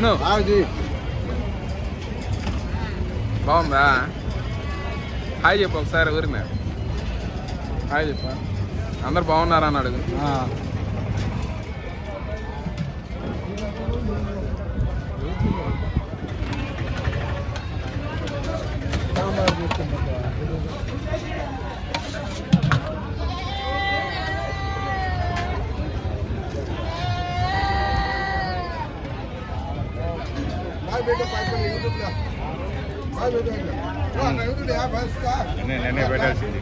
నేను అది బాగుందా హాయ్ చెప్పు ఒకసారి ఊరిన హాయ్ చెప్పు అందరు బాగున్నారా అని అడుగు పెట్టాల్సింది.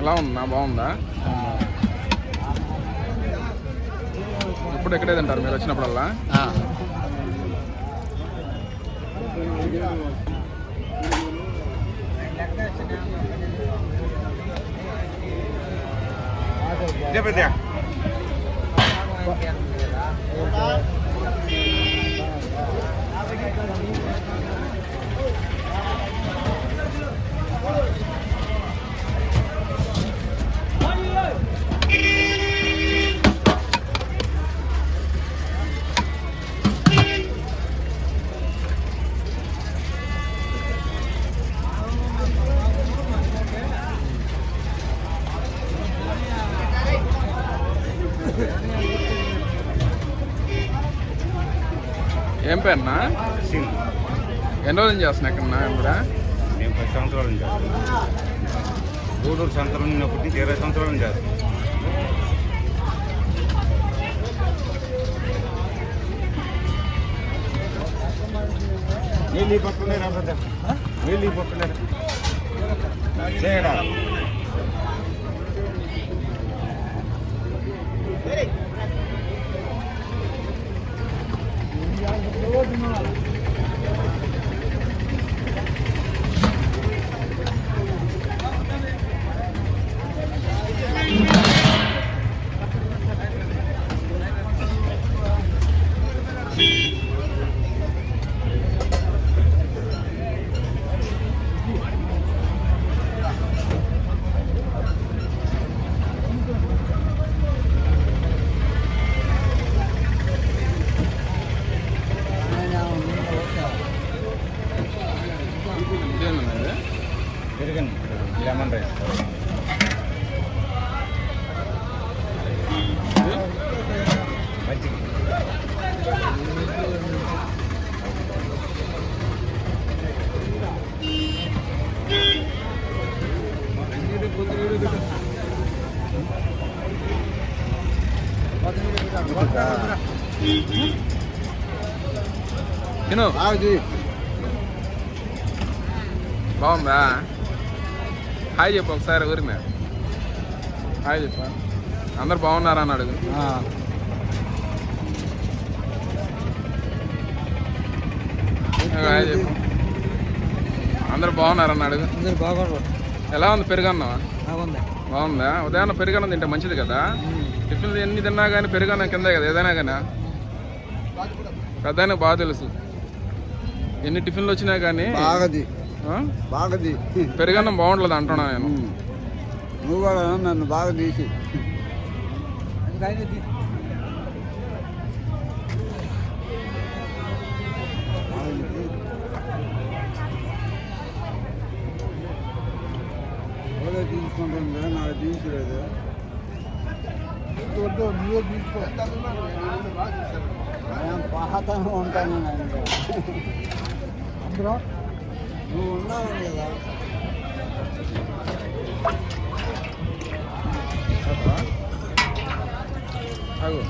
ఎలా ఉందా? బాగుందా? ఇప్పుడు ఎక్కడే తింటారు మీరు వచ్చినప్పుడల్లా? పెద్ద ఏం పేరునా? సింగ్. ఎన్ని రోజులు చేస్తున్నా ఇక్కడ కూడా నేను పది సంవత్సరాల నుంచి చేస్తాను గూడూరు సంవత్సరం ఉన్నప్పటి నుంచి ఇరవై సంవత్సరాల నుంచి చేస్తాను నీళ్ళు పక్కనే రా నీళ్ళు ఈ పెరిగింది లెమన్ రైస్. ఇది? మజ్జిగ తిను అది బాగుందా? హాయ్ చెప్పు ఒకసారి ఊరిన. హాయ్ చెప్పు. అందరు బాగున్నారా అని అడుగు. హాయ్ చెప్పు. అందరు బాగున్నారని అడుగు. ఎలా ఉంది పెరుగన్నం? బాగుంది. ఉదయాన్నే పెరుగన్నం తింటే మంచిది కదా? టిఫిన్లు ఎన్ని తిన్నా కానీ పెరుగన్నం కిందే కదా ఏదైనా కానీ పెద్ద బాగా తెలుసు. ఎన్ని టిఫిన్లు వచ్చినా కానీ ఆ? బాగది పెరుగన్నం బాగుండలేదు అంటున్నా నేను. నువ్వు కూడా నన్ను బాగా తీసి. తీసుకుంటుంది కదా నాకు తీసుకోలేదు. నువ్వే తీసుకో. పాతను ఉంటాను అందరూ నువ్వు ఉన్నావు కదా ఆగు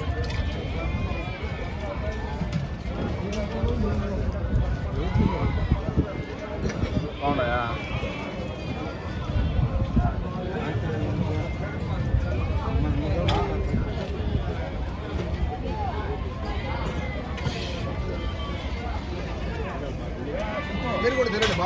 బాగున్నాయా